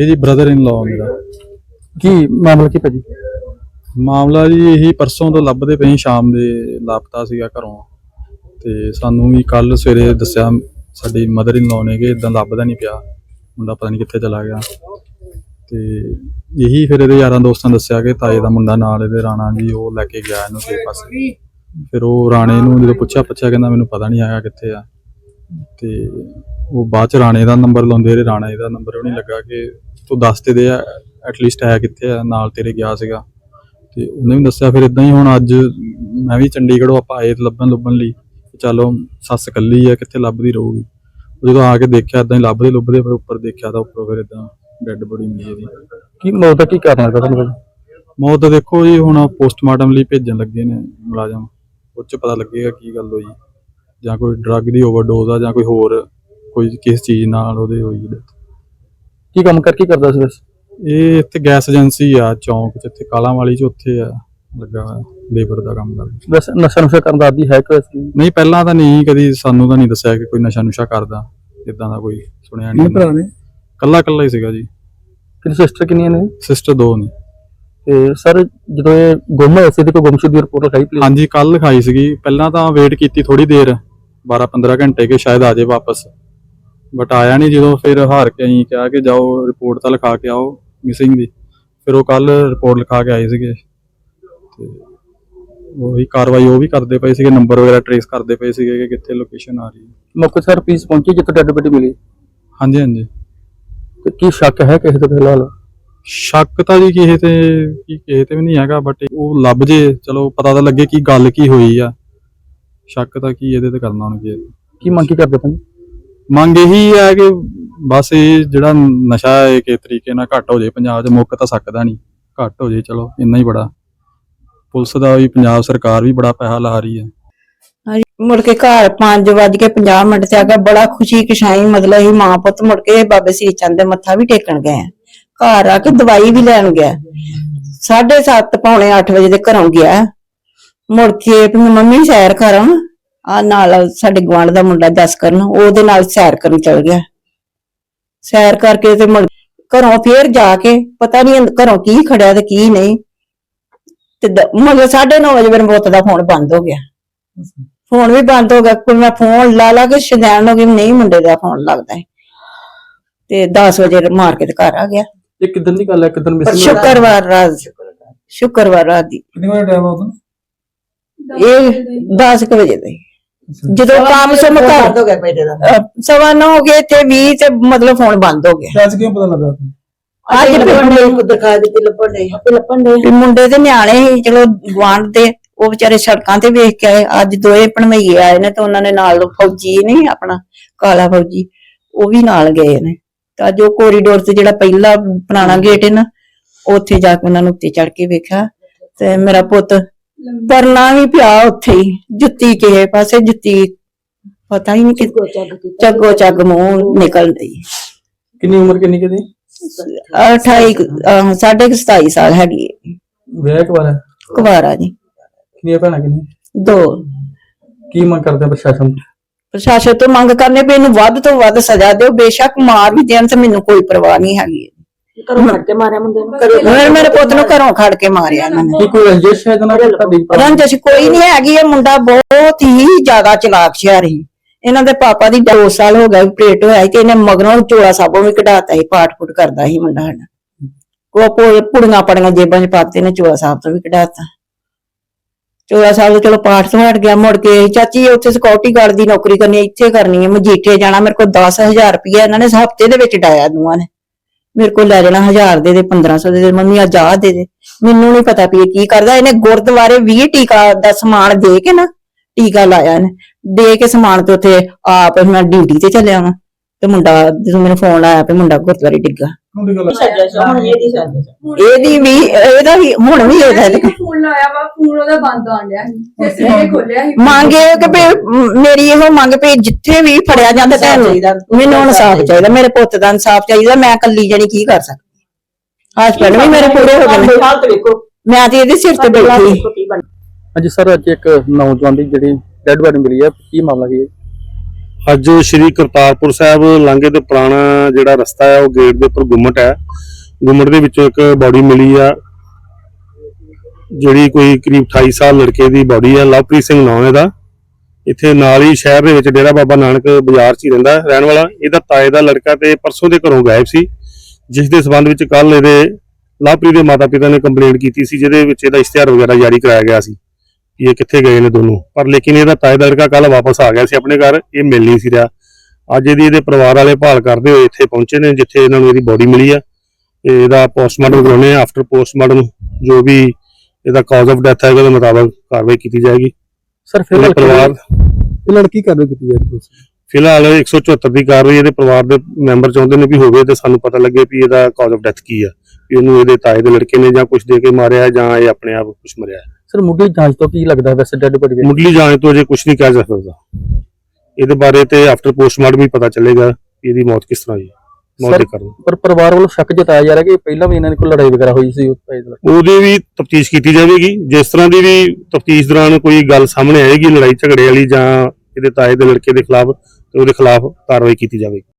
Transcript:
ਇਹ ਜੀ brother in law ਮੇਰਾ। ਕੀ ਮਾਮਲਾ ਕੀ ਭਾਜੀ? ਮਾਮਲਾ ਜੀ ਇਹੀ ਪਰਸੋਂ ਤੋਂ ਲੱਭਦੇ ਪਏ ਸੀ, ਸ਼ਾਮ ਦੇ ਲਾਪਤਾ ਸੀਗਾ ਘਰੋਂ। ਤੇ ਸਾਨੂੰ ਵੀ ਕੱਲ ਸਵੇਰੇ ਦੱਸਿਆ ਸਾਡੀ ਮਦਰ ਇਨ ਲਾਅ ਨੇ ਕਿ ਇਦਾਂ ਲੱਭਦਾ ਨਹੀਂ ਪਿਆ। ਮੁੰਡਾ ਪਤਾ ਨਹੀਂ ਕਿੱਥੇ ਚਲਾ ਗਿਆ। ਤੇ ਇਹੀ ਫਿਰ ਇਹਦੇ ਯਾਰਾਂ ਦੋਸਤਾਂ ਨੇ ਦੱਸਿਆ ਕਿ ਤਾਏ ਦਾ ਮੁੰਡਾ ਨਾਲ ਇਹਦੇ ਰਾਣਾ ਜੀ ਉਹ ਲੈ ਕੇ ਗਿਆ ਇਹਨੂੰ ਕਿਸੇ ਪਾਸੇ। ਫਿਰ ਉਹ ਰਾਣੇ ਨੂੰ ਜਦੋਂ ਪੁੱਛਿਆ ਪੁੱਛਿਆ ਕਹਿੰਦਾ ਮੈਨੂੰ ਪਤਾ ਨਹੀਂ ਆਇਆ ਕਿੱਥੇ ਆ। ਤੇ ਉਹ ਬਾਅਦ ਚ ਰਾਣੇ ਦਾ ਨੰਬਰ ਲਾਉਂਦੇ ਰਹੇ ਰਾਣੇ ਦਾ ਨੰਬਰ ਉਹ ਨਹੀਂ ਲੱਗਾ ਕਿ ਤੂੰ ਦੱਸ ਤੇ ਦੇ ਐਟਲੀਸਟ ਹੈ ਕਿੱਥੇ ਆ ਨਾਲ ਤੇਰੇ ਗਿਆ ਸੀਗਾ। ਤੇ ਉਹਨੇ ਵੀ ਦੱਸਿਆ ਫਿਰ ਇਦਾਂ ਹੀ ਹੁਣ ਅੱਜ ਮੈਂ ਵੀ ਚੰਡੀਗੜ੍ਹੋਂ ਆਪਾਂ ਆਏ ਲੱਭਣ ਲੱਭਣ ਲਈ ਚਲੋ ਸੱਸ ਕੱਲੀ ਆ ਕਿੱਥੇ ਲੱਭਦੀ ਰਹੂਗੀ। ਉਹ ਜਦੋਂ ਆ ਕੇ ਦੇਖਿਆ ਇਦਾਂ ਹੀ ਲੱਭਦੇ ਲੱਭਦੇ ਫਿਰ ਉੱਪਰ ਦੇਖਿਆ ਤਾਂ ਉੱਪਰੋਂ ਫਿਰ ਇਦਾਂ ਡੈੱਡ ਬੋਡੀ ਮਿਲੀ ਇਹਦੀ ਕੀ ਮੌਤ ਦਾ ਕੀ ਕਾਰਨ ਲੱਗਦਾ ਤੁਹਾਨੂੰ? ਮੌਤ ਦਾ ਦੇਖੋ ਜੀ ਹੁਣ ਪੋਸਟਮਾਰਟਮ ਲਈ ਭੇਜਣ ਲੱਗੇ ਨੇ ਮੁਲਾਜ਼ਮ। ਉਹ 'ਚ ਪਤਾ ਲੱਗੇਗਾ ਕੀ ਗੱਲ ਹੋਈ। ਜਾਂ ਕੋਈ ਡਰੱਗ ਦੀ ਓਵਰਡੋਜ਼ ਆ ਜਾਂ ਕੋਈ ਹੋਰ ਕੋਈ ਕਿਸ ਚੀਜ਼ ਨਾਲ ਉਹਦੇ ਹੋਈ death। ਕੀ ਕੰਮ ਕਰ ਕੀ ਕਰਦਾ ਸੀ ਬਸ ਇਹ ਇੱਥੇ ਗੈਸ ਏਜੰਸੀ ਆ ਚੌਂਕ 'ਚ ਇੱਥੇ ਕਾਲਾਂ ਵਾਲੀ 'ਚ ਉੱਥੇ ਆ ਲੱਗਾ ਲੇਬਰ ਦਾ ਕੰਮ ਕਰਦਾ। ਬਸ ਨਸ਼ਾ ਨੁਸ਼ਾ ਕਰਨ ਦਾ ਆਦੀ ਹੈ ਕਿ ਵੈਸੇ ਨਹੀਂ ਪਹਿਲਾਂ ਤਾਂ ਨਹੀਂ ਕਦੀ ਸਾਨੂੰ ਤਾਂ ਨਹੀਂ ਦੱਸਿਆ ਕਿ ਕੋਈ ਨਸ਼ਾ ਨੁਸ਼ਾ ਕਰਦਾ ਇਦਾਂ ਦਾ ਕੋਈ ਸੁਣਿਆ ਨਹੀਂ। ਨੇ? ਕੱਲਾ ਕੱਲਾ ਹੀ ਸੀਗਾ ਜੀ। ਕਿੰਨੀ ਸਿਸਟਰ ਕਿੰਨੀਆਂ ਨੇ? ਸਿਸਟਰ ਦੋ ਨੇ। ਤੇ ਸਰ ਜਦੋਂ ਇਹ ਗੁੰਮ ਹੋਇਆ ਸੀ ਤੇ ਕੋਈ ਗੁੰਮਸ਼ੁਦ ਦੀ ਰਿਪੋਰਟ ਲਿਖਾਈ ਪਲੀਜ਼ ਹਾਂਜੀ ਕੱਲ ਲਿਖਾਈ ਸੀਗੀ। ਪਹਿਲਾਂ ਤਾਂ ਵੇਟ ਕੀਤੀ ਥੋੜੀ ਦੇਰ 12 15 ਘੰਟੇ ਕਿ ਸ਼ਾਇਦ ਆ ਜਾਏ ਵਾਪਸ। ਬਟ ਆਇਆ ਨਹੀਂ ਜਦੋਂ ਫਿਰ ਹਾਰ ਕੇ ਅਸੀਂ ਕਿਹਾ ਕਿ ਜਾਓ ਰਿਪੋਰਟ ਤਾਂ ਲਿਖਾ ਕੇ ਆਓ ਮਿਸਿੰਗ ਦੀ। ਫਿਰ ਉਹ ਕੱਲ ਰਿਪੋਰਟ ਲਿਖਾ ਕੇ ਆਏ ਸੀਗੇ। ਤੇ ਉਹੀ ਕਾਰਵਾਈ ਉਹ ਵੀ ਕਰਦੇ ਪਏ ਸੀਗੇ ਨੰਬਰ ਵਗੈਰਾ ਟਰੇਸ ਕਰਦੇ ਪਏ ਸੀਗੇ ਕਿ ਕਿੱਥੇ ਲੋਕੇਸ਼ਨ ਆ ਰਹੀ ਹੈ। ਮੌਕੇ ਸਰ ਪੀਸ ਪਹੁੰਚੀ ਜਿੱਥੇ ਡੈਡ ਬੋਡੀ ਮਿਲੀ? ਹਾਂਜੀ ਹਾਂਜੀ। ਤੇ ਕੀ ਸ਼ੱਕ ਹੈ ਕਿਸੇ ਤੇ ਫਿਲਹਾਲ? ਸ਼ੱਕ ਤਾਂ ਜੀ ਕਿਸੇ ਤੇ ਕੀ ਕਿਸੇ ਤੇ ਵੀ ਨਹੀਂ ਹੈਗਾ ਬਟ ਉਹ ਲੱਭ ਜੇ ਚਲੋ ਪਤਾ ਤਾਂ ਲੱਗੇ ਕਿ ਗੱਲ ਕੀ ਹੋਈ ਆ। ਸ਼ੱਕ ਤਾਂ ਕੀ ਇਹਦੇ ਤੇ ਕਰਨਾ ਹੁਣ ਕੀ ਕੀ ਮੰਗ ਕੀ ਕਰਦੇ ਭਾਜੀ? ਮੰਗ ਇਹੀ ਹੈ ਕਿ ਬਸ ਇਹ ਜਿਹੜਾ ਨਸ਼ਾ ਹੈ ਕਿ ਤਰੀਕੇ ਨਾਲ ਘੱਟ ਹੋ ਜਾਏ ਪੰਜਾਬ 'ਚ, ਮੁੱਕ ਤਾਂ ਸਕਦਾ ਨਹੀਂ। ਘੱਟ ਹੋ ਜਾਏ, ਚਲੋ, ਇੰਨਾ ਹੀ ਬੜਾ। ਪੁਲਿਸ ਦਾ ਵੀ, ਪੰਜਾਬ ਸਰਕਾਰ ਵੀ ਬੜਾ ਪੈਸਾ ਲਾ ਰਹੀ ਹੈ। ਮੁੜ ਕੇ ਘਰ 5 ਵੱਜ ਕੇ 50 ਮਿੰਟ ਤੇ ਆ ਗਿਆ ਬੜਾ ਖੁਸ਼ੀ ਕਿਸ਼ਾਈ ਮਤਲਬ ਹੀ ਮਾਂ ਪੁੱਤ ਮੁੜ ਕੇ ਬਾਬੇ ਸੀ ਚੰਦ ਦੇ ਮੱਥਾ ਵੀ ਟੇਕਣ ਗਏ ਘਰ ਆ ਕੇ ਦਵਾਈ ਵੀ ਲੈਣ ਗਿਆ। 7:30 ਪੌਣੇ 8 ਵਜੇ ਦੇ ਘਰੋਂ ਗਿਆ। ਮੁੜ ਕੇ ਵੀ ਮੰਮੀ ਸੈਰ ਕਰਾਂ ਆ ਨਾਲ ਸਾਡੇ ਗਵਾਂਢ ਦਾ ਮੁੰਡਾ ਜਸ ਕਰਨ ਉਹਦੇ ਨਾਲ ਸੈਰ ਕਰਨ ਚਲ ਗਿਆ। ਸੈਰ ਕਰਕੇ ਤੇ ਮੁੜ ਘਰੋਂ ਫੇਰ ਜਾ ਕੇ ਪਤਾ ਨਹੀਂ ਘਰੋਂ ਕੀ ਖੜਿਆ ਤੇ ਕੀ ਨਹੀਂ। ਤੇ ਮਤਲਬ 9:30 ਵਜੇ ਮੇਰੇ ਪੁੱਤ ਦਾ ਫੋਨ ਬੰਦ ਹੋ ਗਿਆ। ਫੋਨ ਵੀ ਬੰਦ ਹੋ ਗਿਆ ਕੋਈ ਮੈਂ ਫੋਨ ਲਾ ਲਾ ਕੇ ਸ਼ਦੈਣ ਹੋ ਗਈ ਨਹੀਂ ਮੁੰਡੇ ਦਾ ਫੋਨ ਲੱਗਦਾ ਹੈ ਤੇ 10 ਵਜੇ ਮਾਰ ਕੇ ਤੇ ਘਰ ਆ ਗਿਆ। ਇਹ ਕਿਦਾਂ ਦੀ ਗੱਲ ਹੈ ਕਿਦਾਂ ਮਿਸਿੰਗ ਸ਼ੁੱਕਰਵਾਰ ਰਾਤ ਸ਼ੁੱਕਰਵਾਰ ਰਾਤ ਦੀ। ਕਿੰਨੇ ਵਜੇ ਟਾਈਮ ਆਉਂਦਾ ਇਹ 10 ਕੁ ਵਜੇ ਦੇ ਜਦੋਂ ਕੰਮ ਸਮ ਕਰ ਹੋ ਗਿਆ ਬੇਟੇ ਦਾ। ਸਵਾ ਨੌ ਹੋ ਗਏ ਤੇ 20 ਤੇ ਮਤਲਬ ਫੋਨ ਬੰਦ ਹੋ ਗਿਆ। ਅੱਜ ਕਿਉਂ ਪਤਾ ਲੱਗਾ ਅੱਜ ਲੱਭਣ ਦੇ ਦਿਖਾ ਦਿੱਤੀ ਲੱਭਣ ਦੇ ਆਪੇ ਲੱਭਣ ਦੇ ਮੁੰਡੇ ਤੇ ਨਿਆਣੇ ਸੀ ਚਲੋ ਗਵਾਂਢ ਦੇ ਉਹ ਵਿਚਾਰੇ ਸੜਕਾਂ ਤੇ ਵੇਖ ਕੇ ਆਏ। ਅੱਜ ਦੋਏ ਭਣਵਈਏ ਆਏ ਨੇ ਤੇ ਉਹਨਾਂ ਨੇ ਨਾਲ ਫੌਜੀ ਨਹੀਂ ਆਪਣਾ ਕਾਲਾ ਫੌਜੀ ਉਹ ਵੀ ਨਾਲ ਗਏ ਨੇ। ਤਾਂ ਜੋ ਕੋਰੀਡੋਰ ਤੇ ਜਿਹੜਾ ਪਹਿਲਾ ਪੁਰਾਣਾ ਗੇਟ ਹੈ ਨਾ ਉੱਥੇ ਜਾ ਕੇ ਉਹਨਾਂ ਨੂੰ ਉੱਤੇ ਚੜ ਕੇ ਵੇਖਿਆ। ਤੇ ਮੇਰਾ ਪੁੱਤ ਪਰਨਾ ਵੀ ਪਿਆ ਉੱਥੇ ਹੀ ਜੁੱਤੀ ਕਿਸੇ ਪਾਸੇ ਜੁੱਤੀ ਪਤਾ ਹੀ ਨਹੀਂ ਕਿ ਚੱਗੋ ਚੱਗ ਮੂੰਹ ਨਿਕਲ ਰਹੀ ਕਿੰਨੀ ਉਮਰ ਕਿੰਨੀ ਕਿਦੀ 28 ਅਹ, ਸਾਢੇ ਕੁ 27 ਸਾਲ ਹੈਗੀ ਹੈ। ਵਿਆਹ ਕੁਵਾਰਾ ਜੀ। ਕਿੰਨੀਆਂ ਭੈਣਾਂ ਕਿੰਨੀ ਦੋ। ਕੀ ਮੰਗ ਕਰਦੇ ਆ ਪ੍ਰਸ਼ਾਸਨ ਤੋਂ? ਪ੍ਰਸ਼ਾਸਨ ਤੋਂ ਮੰਗ ਕਰਨੇ ਵੀ ਇਹਨੂੰ ਵੱਧ ਤੋਂ ਵੱਧ ਸਜ਼ਾ ਦਿਓ। ਬੇਸ਼ੱਕ ਮਾਰ ਵੀ ਦੇਣ ਤੇ ਮੈਨੂੰ ਕੋਈ ਪਰਵਾਹ ਨਹੀਂ ਹੈਗੀ। ਘਰੋਂ ਫੜ ਕੇ ਮਾਰਿਆ ਮੁੰਡੇ ਨੂੰ। ਮੇਰੇ ਮੇਰੇ ਪੁੱਤ ਨੂੰ ਘਰੋਂ ਖੜ ਕੇ ਮਾਰਿਆ ਇਹਨਾਂ ਨੇ। ਕੀ ਕੋਈ ਰੰਜਿਸ਼ ਹੈ ਜਨਾਬ ਤੁਹਾਡੀ ਰੰਜਸ਼ ਕੋਈ ਨਹੀਂ ਹੈਗੀ ਇਹ ਮੁੰਡਾ ਬਹੁਤ ਹੀ ਜ਼ਿਆਦਾ ਚਲਾਕ ਸ਼ਿਆਰ ਸੀ। ਇਹਨਾਂ ਦੇ ਪਾਪਾ ਦੀ 2 ਸਾਲ ਹੋ ਗਏ ਪ੍ਰੇਟ ਹੋਇਆ ਸੀ ਤੇ ਇਹਨੇ ਮਗਰੋਂ ਚੋਲਾ ਸਾਬੋਂ ਵੀ ਕਢਾਤਾ ਸੀ ਪਾਠ ਪੁੱਟ ਕਰਦਾ ਸੀ ਮੁੰਡਾ ਸਾਡਾ। ਕੋ ਪੁੜੀਆਂ ਪੜੀਆਂ ਜੇਬਾਂ 'ਚ ਪਾਤੇ ਨੇ ਚੋਲਾ ਸਾਹਿਬ ਤੋਂ ਵੀ ਕਢਾਤਾ। ਚੋਲਾ ਸਾਹਿਬ ਤੋਂ ਚਲੋ ਪਾਠ ਤੋਂ ਹਟ ਗਿਆ ਮੁੜ ਕੇ ਚਾਚੀ ਉੱਥੇ ਸਿਕਿਉਰਿਟੀ ਗਾਰਡ ਦੀ ਨੌਕਰੀ ਕਰਨੀ ਇੱਥੇ ਕਰਨੀ ਹੈ ਮਜੀਠੇ ਜਾਣਾ ਮੇਰੇ ਕੋਲ 10000 ਰੁਪਇਆ ਇਹਨਾਂ ਨੇ ਹਫ਼ਤੇ ਦੇ ਵਿੱਚ ਡਾਇਆ ਦੂਆਂ ਨੇ। ਮੇਰੇ ਕੋਲ ਲੈ ਜਾਣਾ 1000 ਦੇ ਦੇ 1500 ਦੇ ਦੇ, ਮੰਮੀ ਅੱਜ ਆਹ ਦੇ ਦੇ। ਮੈਨੂੰ ਨਹੀਂ ਪਤਾ ਵੀ ਇਹ ਕੀ ਕਰਦਾ, ਇਹਨੇ ਗੁਰਦੁਆਰੇ 20 ਟੀਕਾ ਦਾ ਸਮਾਨ ਦੇ ਕੇ ਨਾ, ਟੀਕਾ ਲਾਇਆ ਇਹਨੇ। ਦੇ ਕੇ ਸਮਾਨ ਤੇ ਉੱਥੇ ਆਪ ਮੈਂ ਡਿਊਟੀ ਤੇ ਚੱਲਿਆ ਵਾਂ। ਤੇ ਮੁੰਡਾ ਜਦੋਂ ਮੈਨੂੰ ਫੋਨ ਆਇਆ ਤੇ ਮੁੰਡਾ ਗੁਰਦੁਆਰੇ ਡਿੱਗਾ। ਸਾ ਇਹਦੀ ਸੱਜਾ ਇਹਦੀ ਵੀ ਇਹਦਾ ਵੀ ਹੁਣ ਵੀ ਇਹਦਾ ਫੋਨ ਲਾਇਆ ਵਾ ਫੋਨ ਉਹਦਾ ਬੰਦ ਆਣ ਡਿਆ ਸੀ ਤੇ ਸਵੇਰੇ ਖੋਲਿਆ ਸੀ। ਮੰਗੇ ਕਿ ਵੀ ਮ- ਮੇਰੀ ਇਹੋ ਮੰਗ ਵੀ ਜਿੱਥੇ ਵੀ ਫੜਿਆ ਜਾਂਦਾ ਚਾਹੀਦਾ। ਤੈਨੂੰ ਮੈਨੂੰ ਇਨਸਾਫ ਚਾਹੀਦਾ। ਮੇਰੇ ਪੁੱਤ ਦਾ ਇਨਸਾਫ ਚਾਹੀਦਾ ਮੈਂ ਇਕੱਲੀ ਜਣੀ ਕੀ ਕਰ ਸਕਦੀ? ਹਸਬੰਡ ਵੀ ਮੇਰੇ ਪੂਰੇ ਹੋ ਗਏ ਨੇ। ਹਾਲਤ ਵੇਖੋ। ਮੈਂ ਤੇ ਇਹਦੇ ਸਿਰ ਤੇ ਬੈਠੀ। ਹਾਂਜੀ ਸਰ ਅੱਜ ਇੱਕ ਨੌਜਵਾਨ ਦੀ ਜਿਹੜੀ ਡੈਡ ਬਾਡੀ ਮਿਲੀ ਹੈ ਕੀ ਮਾਮਲਾ ਕੀ ਹੈ ਅੱਜ ਸ਼੍ਰੀ ਕਰਤਾਰਪੁਰ ਸਾਹਿਬ ਲਾਂਘੇ ਦੇ ਪੁਰਾਣਾ ਜਿਹੜਾ ਰਸਤਾ ਹੈ, ਉਹ ਗੇਟ ਦੇ ਉੱਪਰ ਗੁੰਮਟ ਹੈ। ਗੁੰਮਟ ਦੇ ਵਿੱਚੋਂ ਇੱਕ ਬਾਡੀ ਮਿਲੀ ਆ, ਜਿਹੜੀ ਕੋਈ ਕਰੀਬ 28 ਸਾਲ ਲੜਕੇ ਦੀ ਬਾਡੀ ਹੈ ਲਵਪ੍ਰੀਤ ਸਿੰਘ ਨਾਮ ਇਹਦਾ। ਇੱਥੇ ਨਾਲ ਹੀ ਸ਼ਹਿਰ ਦੇ ਵਿੱਚ ਡੇਰਾ ਬਾਬਾ ਨਾਨਕ ਬਾਜ਼ਾਰ 'ਚ ਹੀ ਰਹਿੰਦਾ, ਰਹਿਣ ਵਾਲਾ। ਇਹਦਾ ਤਾਏ ਦਾ ਲੜਕਾ ਤੇ ਪਰਸੋਂ ਦੇ ਘਰੋਂ ਗਾਇਬ ਸੀ, ਜਿਸ ਦੇ ਸਬੰਧ ਵਿੱਚ ਕੱਲ ਇਹਦੇ ਲਵਪ੍ਰੀਤ ਦੇ ਮਾਤਾ-ਪਿਤਾ ਨੇ ਕੰਪਲੇਂਟ ਕੀਤੀ ਸੀ, ਜਿਹਦੇ ਵਿੱਚ ਇਹਦਾ ਇਸ਼ਤਿਹਾਰ ਵਗੈਰਾ ਜਾਰੀ ਕਰਾਇਆ ਗਿਆ ਸੀ। ਕਿ ਇਹ ਕਿੱਥੇ ਗਏ ਨੇ ਦੋਨੋਂ। ਪਰ ਲੇਕਿਨ ਇਹਦਾ ਤਾਏ ਦਾ ਲੜਕਾ ਕੱਲ ਵਾਪਸ ਆ ਗਿਆ ਸੀ ਆਪਣੇ ਘਰ ਇਹ ਮਿਲ ਨਹੀਂ ਸੀ ਰਿਹਾ। ਅੱਜ ਇਹਦੀ ਇਹਦੇ ਪਰਿਵਾਰ ਵਾਲੇ ਭਾਲ ਕਰਦੇ ਹੋਏ ਇੱਥੇ ਪਹੁੰਚੇ ਨੇ ਜਿੱਥੇ ਇਹਨਾਂ ਨੂੰ ਇਹਦੀ ਬੋਡੀ ਮਿਲੀ ਆ। ਤੇ ਇਹਦਾ ਪੋਸਟਮਾਰਟਮ ਕਰਾਉਣੇ ਆ ਆਫਟਰ ਪੋਸਟਮਾਰਟਮ ਜੋ ਵੀ ਇਹਦਾ ਕਾਜ਼ ਆਫ ਡੈਥ ਹੈ ਉਹਦੇ ਮੁਤਾਬਕ ਕਾਰਵਾਈ ਕੀਤੀ ਜਾਏਗੀ। ਸਰ ਫਿਰ ਪਰਿਵਾਰ ਇਹ ਲੜਕੀ ਕਾਰਵਾਈ ਕੀਤੀ ਜਾ ਰਹੀ ਹੈ ਫਿਲਹਾਲ 174 ਦੀ ਕਾਰਵਾਈ ਇਹਦੇ ਪਰਿਵਾਰ ਦੇ ਮੈਂਬਰ ਚਾਹੁੰਦੇ ਨੇ ਵੀ ਹੋਵੇ ਤੇ ਸਾਨੂੰ ਪਤਾ ਲੱਗੇ ਵੀ ਇਹਦਾ ਕਾਜ਼ ਆਫ ਡੈਥ ਕੀ ਆ ਵੀ ਇਹਨੂੰ ਇਹਦੇ ਤਾਏ ਦੇ ਲੜਕੇ ਨੇ ਜਾਂ ਕੁਝ ਦੇ ਕੇ ਮਾਰਿਆ ਜਾਂ ਇਹ ਆਪਣੇ ਆਪ ਕੁਝ ਮਰਿਆ। ਸਰ ਮੁੱਢਲੀ ਜਾਂਚ ਤੋਂ ਕੀ ਲੱਗਦਾ ਵੈਸੇ ਡੈਡ ਬੋਡੀ ਦੇ ਮੁੱਢਲੀ ਜਾਂਚ ਤੋਂ ਅਜੇ ਕੁਝ ਨਹੀਂ ਕਹਿ ਜਾ ਸਕਦਾ। ਇਹਦੇ ਬਾਰੇ ਤੇ ਆਫਟਰ ਪੋਸਟਮਾਰਟਮ ਹੀ ਪਤਾ ਚੱਲੇਗਾ ਕਿ ਇਹਦੀ ਮੌਤ ਕਿਸ ਤਰ੍ਹਾਂ ਹੋਈ। ਮੌਤ ਦੇ ਕਾਰਨ। ਪਰ ਪਰਿਵਾਰ ਵੱਲੋਂ ਸ਼ੱਕ ਜਤਾਇਆ ਜਾ ਰਿਹਾ ਕਿ ਪਹਿਲਾਂ ਵੀ ਇਹਨਾਂ ਦੀ ਕੋਈ ਲੜਾਈ ਵਗੈਰਾ ਹੋਈ ਸੀ। ਉਹਦੀ ਵੀ ਤਫਤੀਸ਼ ਕੀਤੀ ਜਾਵੇਗੀ। ਜਿਸ ਤਰ੍ਹਾਂ ਦੀ ਵੀ ਤਫਤੀਸ਼ ਦੌਰਾਨ ਕੋਈ ਗੱਲ ਸਾਹਮਣੇ ਆਏਗੀ ਲੜਾਈ ਝਗੜੇ ਵਾਲੀ ਜਾਂ ਇਹਦੇ ਤਾਏ ਦੇ ਲੜਕੇ ਦੇ ਖਿਲਾਫ ਤੇ ਉਹਦੇ ਖਿਲਾਫ ਕਾਰਵਾਈ ਕੀਤੀ ਜਾਵੇਗੀ।